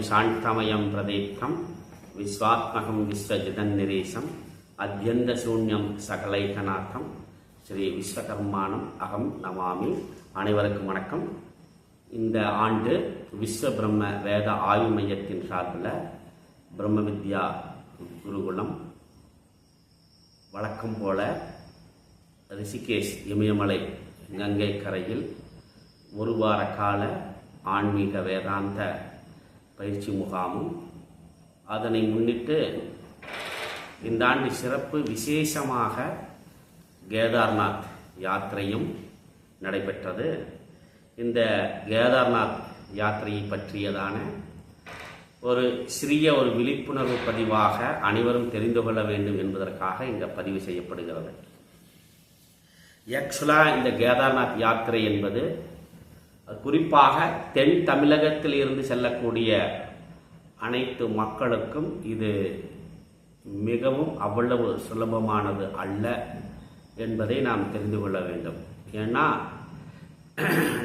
ज्योतिर्मयं शान्तमयं प्रदीप्तं विश्वात्मकं विश्वजिदन्निरीशम् அத்தியந்தசூன்யம் சகலைகநாதம் ஸ்ரீ விஸ்வகர்மானம் அகம் நமாமி அனைவருக்கும் வணக்கம் இந்த ஆண்டு விஸ்வ பிரம்ம வேத ஆய்வு மையத்தின் சார்பில் பிரம்ம வித்யா குருகுலம் வழக்கம் போல ரிஷிகேஷ் இமயமலை கங்கை கரையில் ஒரு வார கால ஆன்மீக வேதாந்த பயிற்சி முகாமும் அதனை முன்னிட்டு இந்த ஆண்டு சிறப்பு விசேஷமாக கேதார்நாத் யாத்திரையும் நடைபெற்றது. இந்த கேதார்நாத் யாத்திரையை பற்றியதான ஒரு சிறிய ஒரு விழிப்புணர்வு பதிவாக அனைவரும் தெரிந்து கொள்ள வேண்டும் என்பதற்காக இங்கே பதிவு செய்யப்படுகிறது. ஆக்சுவலாக இந்த கேதார்நாத் யாத்திரை என்பது குறிப்பாக தென் தமிழகத்தில் இருந்து செல்லக்கூடிய அனைத்து மக்களுக்கும் இது மிகவும் அவ்வளவு சுலபமானது அல்ல என்பதை நாம் தெரிந்து கொள்ள வேண்டும். ஏன்னா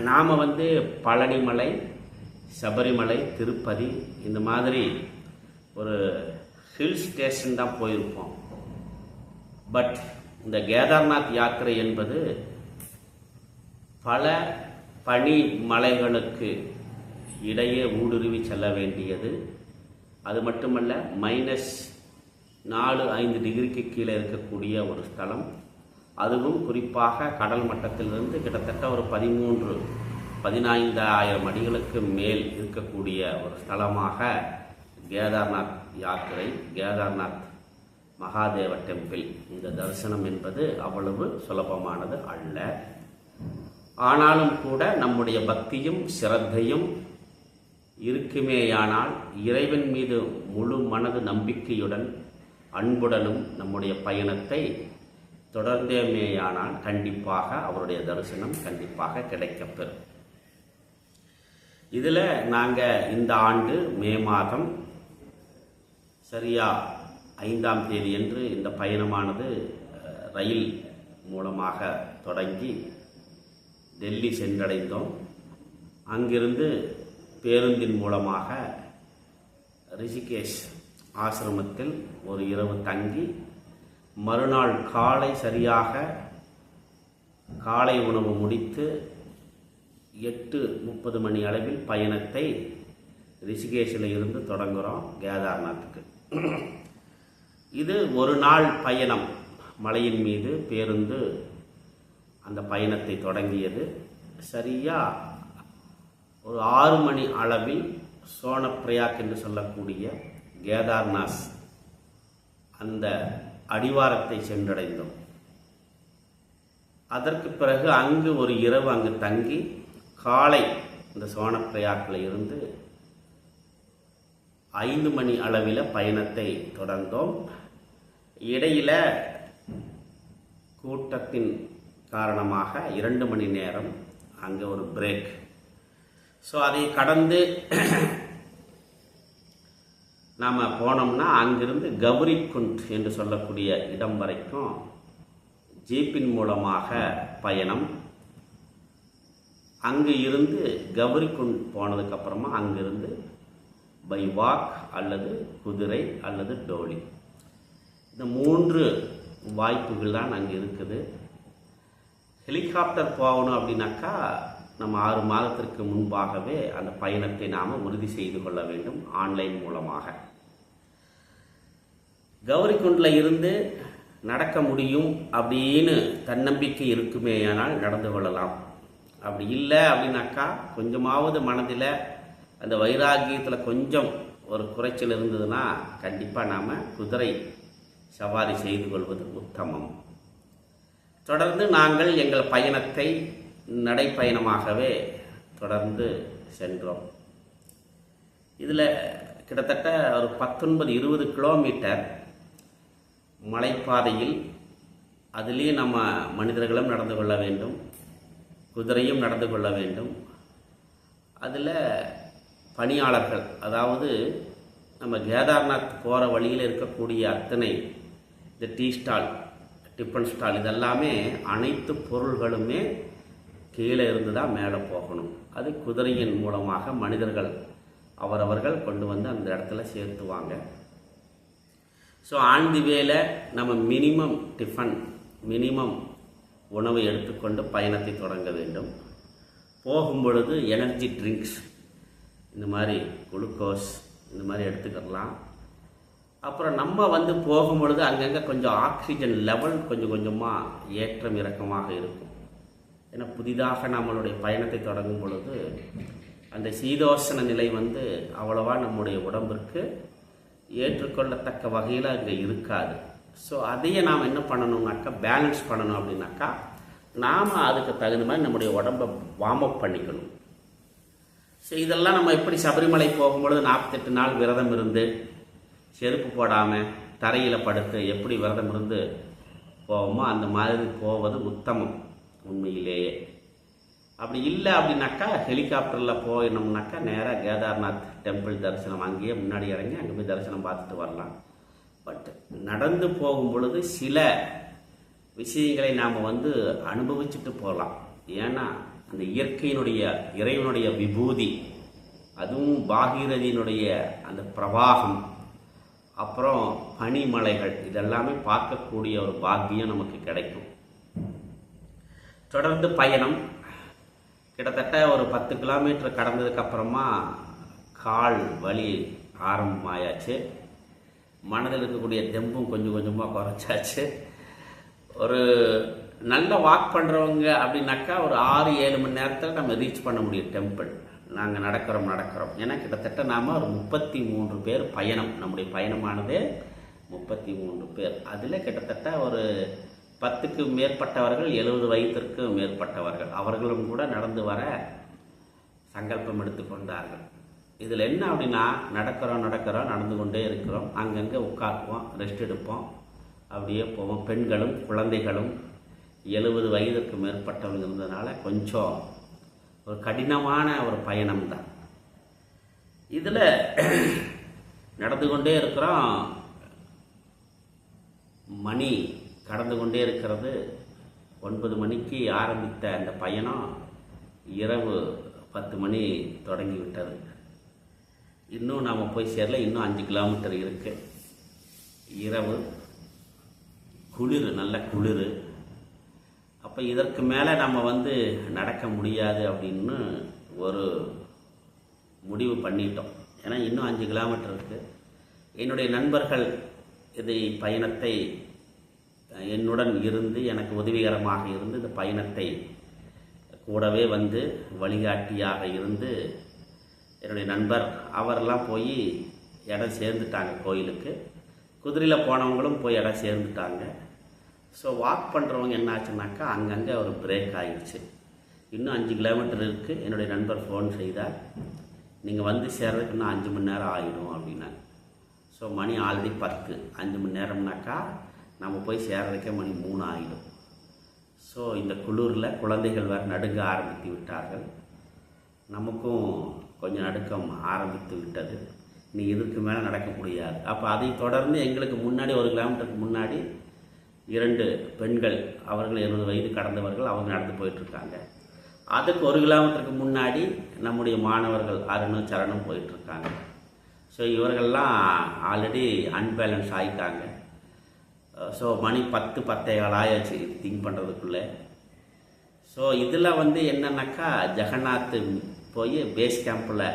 நாம் வந்து பழனிமலை சபரிமலை திருப்பதி இந்த மாதிரி ஒரு ஹில் ஸ்டேஷன் தான் போயிருப்போம். பட் இந்த கேதார்நாத் யாத்திரை என்பது பல பனி மலைகளுக்கு இடையே ஊடுருவி செல்ல வேண்டியது. அது மட்டுமல்ல மைனஸ் நாலு ஐந்து டிகிரிக்கு கீழே இருக்கக்கூடிய ஒரு ஸ்தலம். அதுவும் குறிப்பாக கடல் மட்டத்திலிருந்து கிட்டத்தட்ட ஒரு பதிமூன்று பதினைந்தாயிரம் அடிகளுக்கு மேல் இருக்கக்கூடிய ஒரு ஸ்தலமாக கேதார்நாத் யாத்திரை கேதார்நாத் மகாதேவ டெம்பிள். இந்த தரிசனம் என்பது அவ்வளவு சுலபமானது அல்ல. ஆனாலும் கூட நம்முடைய பக்தியும் சிரத்தையும் இருக்குமேயானால் இறைவன் மீது முழு மனது நம்பிக்கையுடன் அன்புடனும் நம்முடைய பயணத்தை தொடர்ந்தேமேயானால் கண்டிப்பாக அவருடைய தரிசனம் கண்டிப்பாக கிடைக்கப்பெறும். இதில் நாங்கள் இந்த ஆண்டு மே மாதம் சரியா ஐந்தாம் தேதி என்று இந்த பயணமானது ரயில் மூலமாக தொடங்கி டெல்லி சென்றடைந்தோம். அங்கிருந்து பேருந்தின் மூலமாக ரிஷிகேஷ் ஆசிரமத்தில் ஒரு இரவு தங்கி மறுநாள் காலை சரியாக காலை உணவு முடித்து எட்டு முப்பது மணி அளவில் பயணத்தை ரிஷிகேஷில் இருந்து தொடங்குகிறோம் கேதார்நாத்துக்கு. இது ஒரு நாள் பயணம். மலையின் மீது பேருந்து அந்த பயணத்தை தொடங்கியது. சரியாக ஒரு ஆறு மணி அளவில் சோனப்பிரயாக் என்று சொல்லக்கூடிய கேதார்நாஸ் அந்த அடிவாரத்தை சென்றடைந்தோம். அதற்கு பிறகு அங்கு ஒரு இரவு அங்கு தங்கி காலை இந்த சோனப்பிரயாக்கில் இருந்து ஐந்து மணி அளவில் பயணத்தை தொடர்ந்தோம். இடையில் கூட்டத்தின் காரணமாக இரண்டு மணி நேரம் அங்கே ஒரு பிரேக் ஸோ அதை கடந்து நாம் போனோம்னா அங்கிருந்து கௌரிக்குண்ட் என்று சொல்லக்கூடிய இடம் வரைக்கும் ஜீப்பின் மூலமாக பயணம். அங்கு இருந்து கௌரிக்குண்ட் போனதுக்கப்புறமா அங்கிருந்து பை வாக் அல்லது குதிரை அல்லது டோலி. இந்த மூன்று வாய்ப்புகள் தான் அங்கே இருக்குது. ஹெலிகாப்டர் போகணும் அப்படின்னாக்கா நம்ம ஆறு மாதத்திற்கு முன்பாகவே அந்த பயணத்தை நாம் உறுதி செய்து கொள்ள வேண்டும் ஆன்லைன் மூலமாக. கௌரிக்குண்டில் இருந்து நடக்க முடியும் அப்படின்னு தன்னம்பிக்கை இருக்குமேயானால் நடந்து கொள்ளலாம். அப்படி இல்லை அப்படின்னாக்கா கொஞ்சமாவது மனதில் அந்த வைராகியத்தில் கொஞ்சம் ஒரு குறைச்சல் இருந்ததுன்னா கண்டிப்பாக நாம் குதிரை சவாரி செய்து கொள்வது உத்தமம். தொடர்ந்து நாங்கள் எங்கள் பயணத்தை நடைப்பயணமாகவே தொடர்ந்து சென்றோம். இதில் கிட்டத்தட்ட ஒரு பத்தொன்பது இருபது கிலோமீட்டர் மலைப்பாதையில் அதுலேயும் நம்ம மனிதர்களும் நடந்து கொள்ள வேண்டும் குதிரையும் நடந்து கொள்ள வேண்டும். அதில் பணியாளர்கள் அதாவது நம்ம கேதார்நாத் போகிற வழியில் இருக்கக்கூடிய அத்தனை இந்த டீ ஸ்டால் டிஃபன் ஸ்டால். இதெல்லாமே அனைத்து பொருள்களுமே கீழே இருந்து தான் மேலே போகணும். அது குதிரையின் மூலமாக மனிதர்கள் அவரவர்கள் கொண்டு வந்து அந்த இடத்துல சேர்த்துவாங்க. ஸோ ஆண்டி தி வேல நம்ம மினிமம் டிஃபன் மினிமம் உணவை எடுத்துக்கொண்டு பயணத்தை தொடங்க வேண்டும். போகும் பொழுது எனர்ஜி ட்ரிங்க்ஸ் இந்த மாதிரி குளுக்கோஸ் இந்த மாதிரி எடுத்துக்கலாம் அப்புறம் நம்ம வந்து போகும் பொழுது அங்கங்கே கொஞ்சம் ஆக்சிஜன் லெவல் கொஞ்சம் கொஞ்சமாக ஏற்றம் இறக்கமாக இருக்கும். ஏன்னா புதிதாக நம்மளுடைய பயணத்தை தொடங்கும் பொழுது அந்த சீதோஷண நிலை வந்து அவ்வளவா நம்முடைய உடம்பிற்கு ஏற்றுக்கொள்ளத்தக்க வகையில் அங்கே இருக்காது. ஸோ அதையே நாம் என்ன பண்ணணும்னாக்கா பேலன்ஸ் பண்ணணும் அப்படின்னாக்கா நாம் அதுக்கு தகுந்த மாதிரி நம்முடைய உடம்பை வார்ம் அப் பண்ணிக்கணும். ஸோ இதெல்லாம் நம்ம எப்படி சபரிமலை போகும்பொழுது நாற்பத்தெட்டு நாள் விரதம் இருந்து செருப்பு போடாமல் தரையில் படுத்து எப்படி விரதம் இருந்து போவோமோ அந்த மாதிரி போவது உத்தமம். உண்மையிலேயே. அப்படி இல்லை அப்படின்னாக்கா ஹெலிகாப்டரில் போயினோம்னாக்கா நேராக கேதார்நாத் டெம்பிள் தரிசனம். அங்கேயே முன்னாடி இறங்கி அங்கே போய் தரிசனம் பார்த்துட்டு வரலாம். பட் நடந்து போகும் பொழுது சில விஷயங்களை நாம் வந்து அனுபவிச்சுட்டு போகலாம். ஏன்னா அந்த இயற்கையினுடைய இறைவனுடைய விபூதி அதுவும் பாகீரதியினுடைய அந்த பிரவாகம் அப்புறம் பனிமலைகள் இதெல்லாமே பார்க்கக்கூடிய ஒரு பாக்கியம் நமக்கு கிடைக்கும். தொடர்ந்து பயணம். கிட்டத்தட்ட ஒரு பத்து கிலோமீட்டர் கடந்ததுக்கப்புறமா கால் வலி ஆரம்பமாயாச்சு. மனதில் இருக்கக்கூடிய தெம்பும் கொஞ்சம் கொஞ்சமாக குறைச்சாச்சு. ஒரு நல்ல வாக் பண்ணுறவங்க அப்படின்னாக்கா ஒரு ஆறு ஏழு மணி நேரத்தில் நம்ம ரீச் பண்ண முடியும் டெம்பிள் நாங்கள் நடக்கிறோம் நடக்கிறோம். ஏன்னா கிட்டத்தட்ட நாம் ஒரு முப்பத்தி மூன்று பேர் பயணம். நம்முடைய பயணமானது முப்பத்தி மூன்று பேர். அதில் கிட்டத்தட்ட ஒரு பத்துக்கு மேற்பட்டவர்கள் எழுபது வயதிற்கு மேற்பட்டவர்கள். அவர்களும் கூட நடந்து வர சங்கல்பம் எடுத்துக்கொண்டார்கள் இதில் என்ன அப்படின்னா நடக்கிறோம் நடக்கிறோம் நடந்து கொண்டே இருக்கிறோம். அங்கங்கே உட்காருவோம் ரெஸ்ட் எடுப்போம். அப்படியே போவோம். பெண்களும் குழந்தைகளும் எழுபது வயதுக்கு மேற்பட்டவங்க இருந்ததுனால கொஞ்சம் ஒரு கடினமான ஒரு பயணம் தான் இதில் நடந்து கொண்டே இருக்கிறோம். மணி கடந்து கொண்டே இருக்கிறது. ஒன்பது மணிக்கு ஆரம்பித்த அந்த பயணம் இரவு பத்து மணி தொடங்கி விட்டது இன்னும் நாம் போய் சேரல இன்னும் அஞ்சு கிலோமீட்டர் இருக்குது இரவு குளிர் நல்ல குளிர். அப்போ இதற்கு மேலே நம்ம வந்து நடக்க முடியாது அப்படின்னு ஒரு முடிவு பண்ணிட்டோம். ஏன்னா இன்னும் அஞ்சு கிலோமீட்டர் இருக்குது என்னுடைய நண்பர்கள் இதை பயணத்தை என்னுடன் இருந்து எனக்கு உதவிகரமாக இருந்து இந்த பயணத்தை கூடவே வந்து வழிகாட்டியாக இருந்து என்னுடைய நண்பர் அவரெல்லாம் போய் இடம் சேர்ந்துட்டாங்க கோயிலுக்கு. குதிரையில் போனவங்களும் போய் இடம் சேர்ந்துட்டாங்க. ஸோ வாக் பண்ணுறவங்க என்ன ஆச்சுனாக்கா அங்கங்கே ஒரு பிரேக் ஆகிடுச்சு இன்னும் அஞ்சு கிலோமீட்டர் இருக்குது என்னுடைய நண்பர் ஃபோன் செய்தார். நீங்கள் வந்து சேர்றதுக்கு இன்னும் அஞ்சு மணி நேரம் ஆகிடும் அப்படின்னாங்க ஸோ மணி ஆல்ரெடி பத்து. அஞ்சு மணி நேரம்னாக்கா நம்ம போய் சேர்றதுக்கே மணி மூணு ஆகிடும் ஸோ இந்த குளிரில் குழந்தைகள் வேறு நடுங்க ஆரம்பித்து விட்டார்கள். நமக்கும் கொஞ்சம் நடுக்கம் ஆரம்பித்து விட்டது. நீ இதுக்கு மேலே நடக்க முடியாது. அப்போ அதை தொடர்ந்து எங்களுக்கு முன்னாடி ஒரு கிலோமீட்டருக்கு முன்னாடி இரண்டு பெண்கள் அவர்கள் இருபது வயது கடந்தவர்கள் அவங்க நடந்து போயிட்டுருக்காங்க. அதுக்கு ஒரு கிலோமீட்டருக்கு முன்னாடி நம்முடைய மாணவர்கள் அருணும் சரணும் போயிட்டுருக்காங்க. ஸோ இவர்கள்லாம் ஆல்ரெடி அன்பேலன்ஸ் ஆகிட்டாங்க ஸோ மணி பத்து பத்தேகால் ஆயாச்சு திங்க் பண்ணுறதுக்குள்ளே ஸோ இதில் வந்து என்னன்னாக்கா ஜெகநாத் போய் பேஸ் கேம்பில்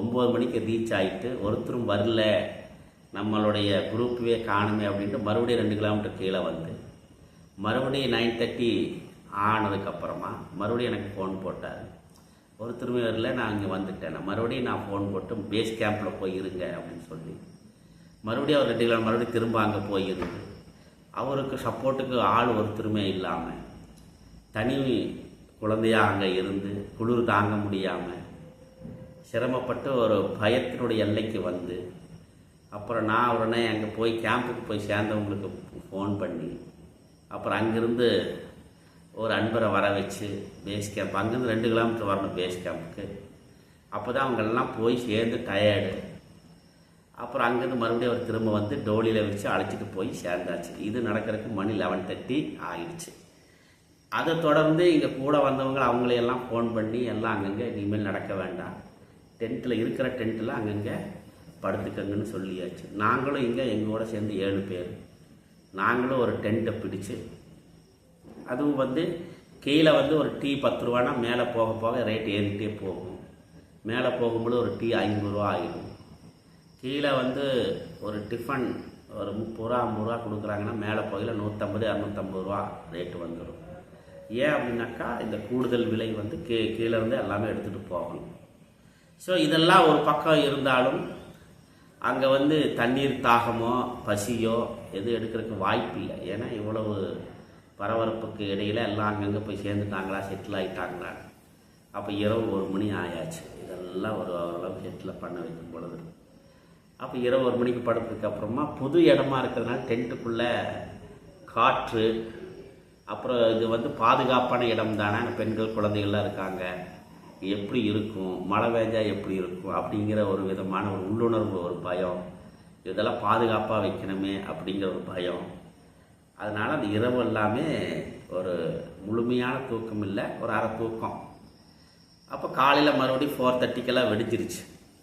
ஒம்பது மணிக்கு ரீச் ஆகிட்டு ஒருத்தரும் வரல. நம்மளுடைய குரூப்பே காணுமே அப்படின்ட்டு மறுபடியும் ரெண்டு கிலோமீட்டர் கீழே வந்து மறுபடியும் நைன் தேர்ட்டி ஆனதுக்கப்புறமா மறுபடியும் எனக்கு ஃபோன் போட்டார். ஒருத்தருமே வரல நான் இங்கே வந்துட்டேன். மறுபடியும் நான் ஃபோன் போட்டு பேஸ் கேம்பில் போய் இருங்க அப்படின்னு சொல்லி மறுபடியும் அவர் ரெண்டு கிலோ மறுபடியும் திரும்ப அங்கே போய் இருந்து அவருக்கு சப்போர்ட்டுக்கு ஆள் ஒருத்தருமே இல்லாமல் தனி குழந்தையாக அங்கே இருந்து குளிர் தாங்க முடியாமல் சிரமப்பட்டு ஒரு பயத்தினுடைய எல்லைக்கு வந்து அப்புறம் நான் உடனே அங்கே போய் கேம்புக்கு போய் சேர்ந்தவங்களுக்கு ஃபோன் பண்ணி அப்புறம் அங்கேருந்து ஒரு அன்பரை வர வச்சு பேஸ் கேம்ப் அங்கேருந்து ரெண்டு கிலோமீட்டர் வரணும் பேஸ் கேம்புக்கு அப்போ தான் அவங்களெல்லாம் போய் சேர்ந்து டயர்டு அப்புறம் அங்கேருந்து மறுபடியும் அவர் திரும்ப வந்து டோலியில் வச்சு அழைச்சிட்டு போய் சேர்ந்தாச்சு. இது நடக்கிறதுக்கு மணி லெவன் தேர்ட்டி ஆயிடுச்சு. அதை தொடர்ந்து இங்கே கூட வந்தவங்க அவங்களையெல்லாம் ஃபோன் பண்ணி எல்லாம் அங்கங்கே இனிமேல் நடக்க வேண்டாம். டென்ட்டில் இருக்கிற டென்ட்டில் அங்கங்கே படுத்துக்கங்கன்னு சொல்லியாச்சு. நாங்களும் இங்கே எங்களோட சேர்ந்து ஏழு பேர். நாங்களும் ஒரு டென்ட்டை பிடிச்சு அதுவும் வந்து கீழே வந்து ஒரு டீ பத்து ரூபானா மேலே போக போக ரேட் ஏறிட்டே போகும். மேலே போகும்போது ஒரு டீ ஐம்பது ரூபா ஆகிடும். கீழே வந்து ஒரு டிஃபன் ஒரு முப்பது ரூபா ஐம்பது ரூபா கொடுக்குறாங்கன்னா மேலே போகையில் நூற்றம்பது இரநூத்தம்பது ரூபா ரேட்டு வந்துடும். ஏன் அப்படின்னாக்கா இந்த கூடுதல் விலை வந்து கீ கீழே இருந்து எல்லாமே எடுத்துகிட்டு போகணும். ஸோ இதெல்லாம் ஒரு பக்கம் இருந்தாலும் அங்கே வந்து தண்ணீர் தாகமோ பசியோ எதுவும் எடுக்கிறதுக்கு வாய்ப்பு இல்லை. ஏன்னா இவ்வளவு பரபரப்புக்கு இடையில எல்லாம் அங்கங்கே போய் சேர்ந்துட்டாங்களா செட்டில் ஆகிட்டாங்களா அப்போ இரவு ஒரு மணி ஆயாச்சு. இதெல்லாம் ஒரு ஓரளவு செட்டில் பண்ண வைக்கும் பொழுது. அப்போ இரவு ஒரு மணிக்கு படுத்ததுக்கு அப்புறமா புது இடமா இருக்கிறதுனால டென்ட்டுக்குள்ளே காற்று அப்புறம் இது வந்து பாதுகாப்பான இடம் தானே பெண்கள் குழந்தைகள்லாம் இருக்காங்க. எப்படி இருக்கும் மழை பெஞ்சா எப்படி இருக்கும் அப்படிங்கிற ஒரு விதமான ஒரு உள்ளுணர்வு ஒரு பயம். இதெல்லாம் பாதுகாப்பாக வைக்கணுமே அப்படிங்கிற ஒரு பயம். அதனால் அந்த இரவு எல்லாமே ஒரு முழுமையான தூக்கம் இல்லை ஒரு அரை தூக்கம். அப்போ காலையில் மறுபடியும் ஃபோர் தேர்ட்டிக்கெல்லாம் வெடிச்சிருச்சு.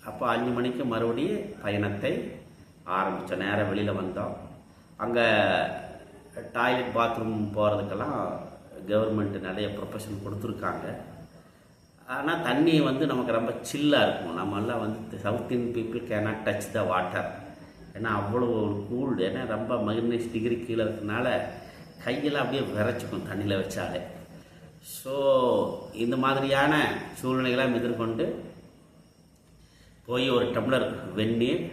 அப்போ அஞ்சு மணிக்கு மறுபடியும் பயணத்தை ஆரம்பித்தோம் நேராக வெளியில் வந்தோம். அங்கே டாய்லெட் பாத்ரூம் போகிறதுக்கெல்லாம் கவர்மெண்ட் நிறைய ப்ரொஃபஷன் கொடுத்துருக்காங்க. ஆனால் தண்ணி வந்து நமக்கு ரொம்ப சில்லாக இருக்கும். நம்மெல்லாம் வந்து south Indian people cannot touch the water ஏன்னா அவ்வளோ ஒரு கூல்டு ஏன்னா ரொம்ப மைனஸ் டிகிரி கீழே இருக்கனால கையெல்லாம் அப்படியே விரைச்சிக்கும் தண்ணியில் வச்சாலே. ஸோ இந்த மாதிரியான சூழ்நிலைகளாம் எதிர்கொண்டு போய் ஒரு டம்ளர் வெந்நீர்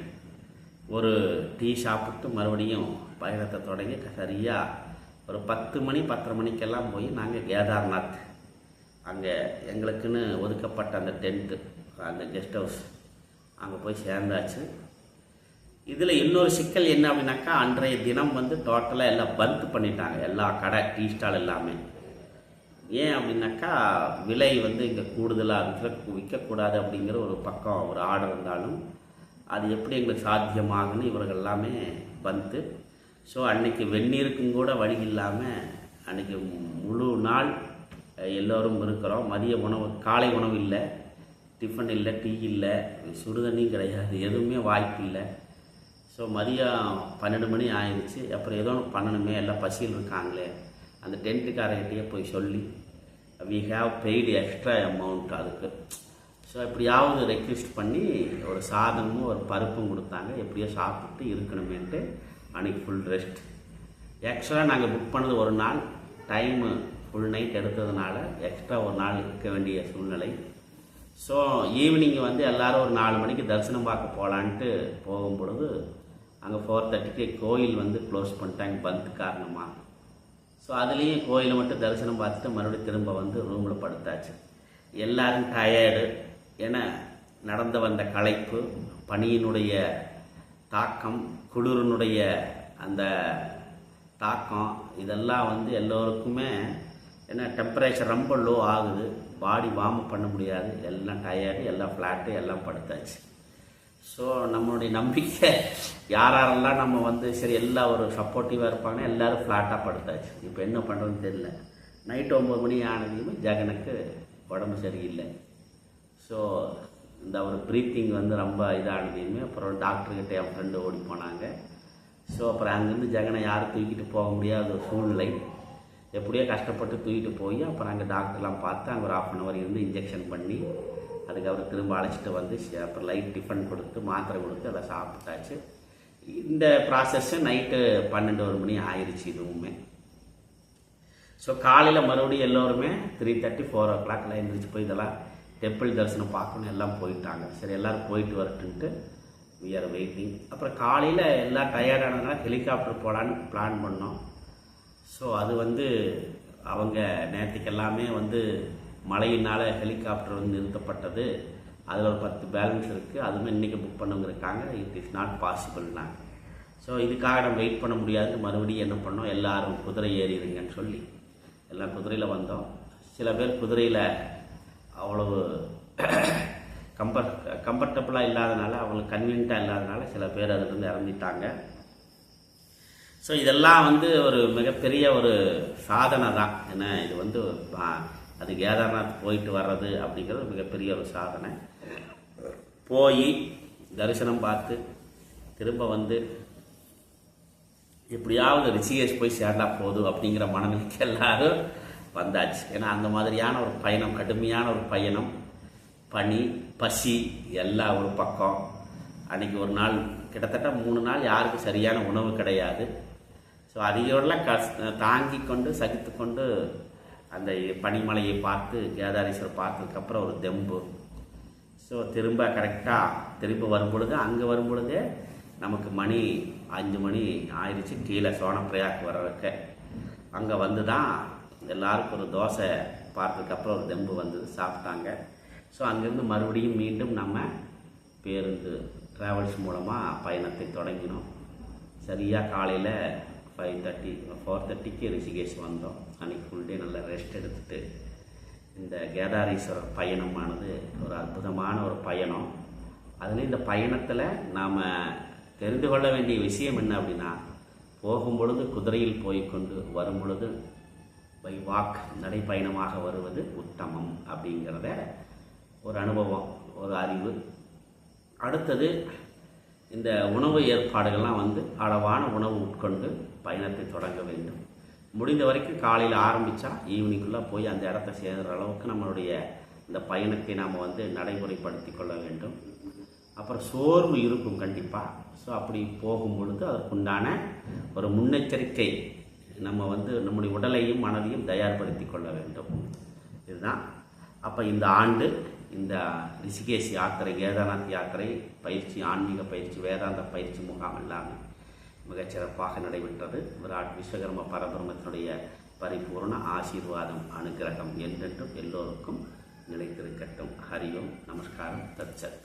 ஒரு டீ சாப்பிட்டு மறுபடியும் பயணத்தை தொடங்கி சரியாக ஒரு பத்து மணி பத்தரை மணிக்கெல்லாம் போய் நாங்கள் கேதார்நாத் அங்கே எங்களுக்குன்னு ஒதுக்கப்பட்ட அந்த டென்ட்டு அந்த கெஸ்ட் ஹவுஸ் அங்கே போய் சேர்ந்தாச்சு. இதில் இன்னொரு சிக்கல் என்ன அப்படின்னாக்கா அன்றைய தினம் வந்து டோட்டலாக எல்லாம் பந்த் பண்ணிட்டாங்க எல்லா கடை டீ ஸ்டால் எல்லாமே. ஏன் அப்படின்னாக்கா விலை வந்து இங்கே கூடுதலாக இருக்கிற விற்கக்கூடாது அப்படிங்கிற ஒரு பக்கம் ஒரு ஆர்டர் இருந்தாலும் அது எப்படி எங்களுக்கு சாத்தியமாகுன்னு இவர்கள் எல்லாமே பந்து ஸோ அன்னைக்கு வெந்நீருக்கும் கூட வழி இல்லாமல் அன்றைக்கி முழு நாள் எல்லோரும் இருக்கிறோம். மதிய உணவு காலை உணவு இல்லை. டிஃபன் இல்லை டீ இல்லை. சுடுதண்ணியும் கிடையாது. எதுவுமே வாய்ப்பு இல்லை. ஸோ மதியம் பன்னெண்டு மணி ஆயிடுச்சு அப்புறம் ஏதோ ஒன்று பண்ணணுமே. எல்லாம் பசியில் இருக்காங்களே. அந்த டென்ட்டுக்காரர்கிட்டயே போய் சொல்லி we have paid extra amount அதுக்கு. ஸோ எப்படியாவது ரெக்வெஸ்ட் பண்ணி ஒரு சாதமும் ஒரு பருப்பும் கொடுத்தாங்க. எப்படியோ சாப்பிட்டு இருக்கணுமேன்ட்டு அன்றைக்கி ஃபுல் ரெஸ்ட் ஆக்சுவலாக நாங்கள் புக் பண்ணது ஒரு நாள். டைமு ஃபுல் நைட் எடுத்ததுனால எக்ஸ்ட்ரா ஒரு நாள் இருக்க வேண்டிய சூழ்நிலை. ஸோ ஈவினிங் வந்து எல்லாரும் ஒரு நாலு மணிக்கு தரிசனம் பார்க்க போகலான்ட்டு போகும் பொழுது அங்கே ஃபோர் தேர்ட்டிக்கு கோயில் வந்து க்ளோஸ் பண்ணிட்டாங்க பந்த் காரணமாக ஸோ அதுலேயும் கோயிலை மட்டும் தரிசனம் பார்த்துட்டு மறுபடியும் திரும்ப வந்து ரூமில் படுத்தாச்சு. எல்லாரும் டயர்டு ஏன்னா நடந்து வந்த களைப்பு பனியினுடைய தாக்கம் குளிரினுடைய அந்த தாக்கம் இதெல்லாம் வந்து எல்லோருக்குமே ஏன்னா டெம்பரேச்சர் ரொம்ப லோ ஆகுது. பாடி வார்ம் பண்ண முடியாது. எல்லாம் டயர்டு எல்லாம் ஃப்ளாட்டு எல்லாம் படுத்தாச்சு. ஸோ நம்மளுடைய நம்பிக்கை யாரெல்லாம் நம்ம வந்து சரி எல்லாம் ஒரு சப்போர்ட்டிவாக இருப்பாங்க எல்லாரும் ஃப்ளாட்டாக படுத்தாச்சு. இப்போ என்ன பண்ணுறதுன்னு தெரியல. நைட்டு ஒம்பது மணி ஆனதையுமே ஜெகனுக்கு உடம்பு சரியில்லை. ஸோ இந்த ஒரு ப்ரீத்திங் வந்து ரொம்ப இதானதையுமே அப்புறம் டாக்டர்கிட்ட என் ஃப்ரெண்டு ஓடி போனாங்க. ஸோ அப்புறம் அங்கேருந்து ஜெகனை யாரும் தூக்கிட்டு போக முடியாத ஒரு சூழ்நிலை. எப்படியோ கஷ்டப்பட்டு தூக்கிட்டு போய் அப்புறம் அங்கே டாக்டர்லாம் பார்த்து அங்கே ஒரு ஆஃப் அன் ஹவர் இருந்து இன்ஜெக்ஷன் பண்ணி அதுக்கப்புறம் திரும்ப அழைச்சிட்டு வந்து அப்புறம் லைட் டிஃபன் கொடுத்து மாத்திரை கொடுத்து அதை சாப்பிட்டாச்சு. இந்த ப்ராசஸ்ஸு நைட்டு பன்னெண்டு ஒரு மணி ஆயிடுச்சு இதுவுமே. ஸோ காலையில் மறுபடியும் எல்லோருமே த்ரீ தேர்ட்டி ஃபோர் ஓ கிளாக்லாம் எழுந்திரிச்சு போய் இதெல்லாம் டெம்பிள் தரிசனம் பார்க்கணும் எல்லாம் போயிட்டாங்க. சரி எல்லோரும் போயிட்டு வரட்டுன்ட்டு வி ஆர் வெயிட்டிங் அப்புறம் காலையில் எல்லாம் டயர்டானதுனால ஹெலிகாப்டர் போகலான்னு பிளான் பண்ணோம். ஸோ அது வந்து அவங்க நேரத்துக்கு எல்லாமே வந்து மழையினால் ஹெலிகாப்டர் வந்து நிறுத்தப்பட்டது. அதில் ஒரு பத்து பேலன்ஸ் இருக்குது அதுவுமே இன்றைக்கி புக் பண்ணுங்கிறக்காங்க இட் இஸ் நாட் பாசிபிள்னாங்க ஸோ இதுக்காக நம்ம வெயிட் பண்ண முடியாது மறுபடியும் என்ன பண்ணோம்? எல்லாரும் குதிரை ஏறிடுங்கன்னு சொல்லி. எல்லாம் குதிரையில் வந்தோம். சில பேர் குதிரையில் அவ்வளவு கம்பர் கம்ஃபர்டபுளாக இல்லாதனால அவங்களுக்கு கன்வீனியண்ட்டாக இல்லாதனால சில பேர் அதுலேருந்து இறந்துட்டாங்க. ஸோ இதெல்லாம் வந்து ஒரு மிகப்பெரிய ஒரு சாதனை தான். ஏன்னா இது வந்து அது கேதார்நாத் போயிட்டு வர்றது அப்படிங்கிறது மிகப்பெரிய ஒரு சாதனை. போய் தரிசனம் பார்த்து திரும்ப வந்து எப்படியாவது ரிஷிகேஷ் போய் சேர்ந்தா போதும் அப்படிங்கிற மனநிலைக்கு எல்லாரும் வந்தாச்சு. ஏன்னா அந்த மாதிரியான ஒரு பயணம் கடுமையான ஒரு பயணம். பனி பசி எல்லாம் ஒரு பக்கம். அன்னைக்கு ஒரு நாள் கிட்டத்தட்ட மூணு நாள் யாருக்கும் சரியான உணவு கிடையாது. ஸோ அதையோடலாம் கஸ் தாங்கி கொண்டு சகித்து கொண்டு அந்த பனிமலையை பார்த்து கேதாரீஸ்வரர் பார்த்ததுக்கப்புறம் ஒரு தெம்பு. ஸோ திரும்ப கரெக்டாக திரும்ப வரும் பொழுது அங்கே வரும் பொழுதே நமக்கு மணி அஞ்சு மணி ஆயிடுச்சு கீழே சோனப்பிரயாக்கு வர்றதுக்கு. அங்கே வந்து தான் எல்லாருக்கும் ஒரு தோசை பார்த்ததுக்கப்புறம் ஒரு தெம்பு வந்தது சாப்பிட்டாங்க. ஸோ அங்கேருந்து மறுபடியும் மீண்டும் நம்ம பேருந்து ட்ராவல்ஸ் மூலமாக பயணத்தை தொடங்கினோம். சரியாக காலையில் ஃபைவ் தேர்ட்டி ஃபோர் தேர்ட்டிக்கு ரிஷிகேஷ் வந்தோம். அன்றைக்கி ஃபுல் டே நல்லா ரெஸ்ட் எடுத்துட்டு இந்த கேதாரீஸ்வரர் பயணமானது ஒரு அற்புதமான ஒரு பயணம். அதில் இந்த பயணத்தில் நாம் தெரிந்து கொள்ள வேண்டிய விஷயம் என்ன அப்படின்னா போகும் பொழுது குதிரையில் போய்க்கொண்டு வரும் பொழுது பை வாக் நடைப்பயணமாக வருவது உத்தமம் அப்படிங்கிறத ஒரு அனுபவம் ஒரு அறிவு. அடுத்தது இந்த உணவு ஏற்பாடுகள்லாம் வந்து அளவான உணவு உட்கொண்டு பயணத்தை தொடங்க வேண்டும். முடிந்த வரைக்கும் காலையில் ஆரம்பித்தா ஈவினிங்குள்ளே போய் அந்த இடத்த சேர்கிற அளவுக்கு நம்மளுடைய இந்த பயணத்தை நாம் வந்து நடைமுறைப்படுத்தி கொள்ள வேண்டும். அப்புறம் சோர்வு இருக்கும் கண்டிப்பாக ஸோ அப்படி போகும் பொழுது அதற்குண்டான ஒரு முன்னெச்சரிக்கை நம்ம வந்து நம்முடைய உடலையும் மனதையும் தயார்படுத்தி கொள்ள வேண்டும். இதுதான். அப்போ இந்த ஆண்டு இந்த ரிஷிகேஷ் யாத்திரை கேதார்நாத் யாத்திரை பயிற்சி ஆன்மீக பயிற்சி வேதாந்த பயிற்சி முகாம் எல்லாமே. மிகச்சிறப்பாக நடைபெற்றது. விராட் விஸ்வகர்ம பரபிரமத்தினுடைய பரிபூர்ண ஆசீர்வாதம் அனுகிரகம் என்றென்றும் எல்லோருக்கும் நிலைத்திருக்கட்டும். ஹரியோம் நமஸ்காரம். தச்சத்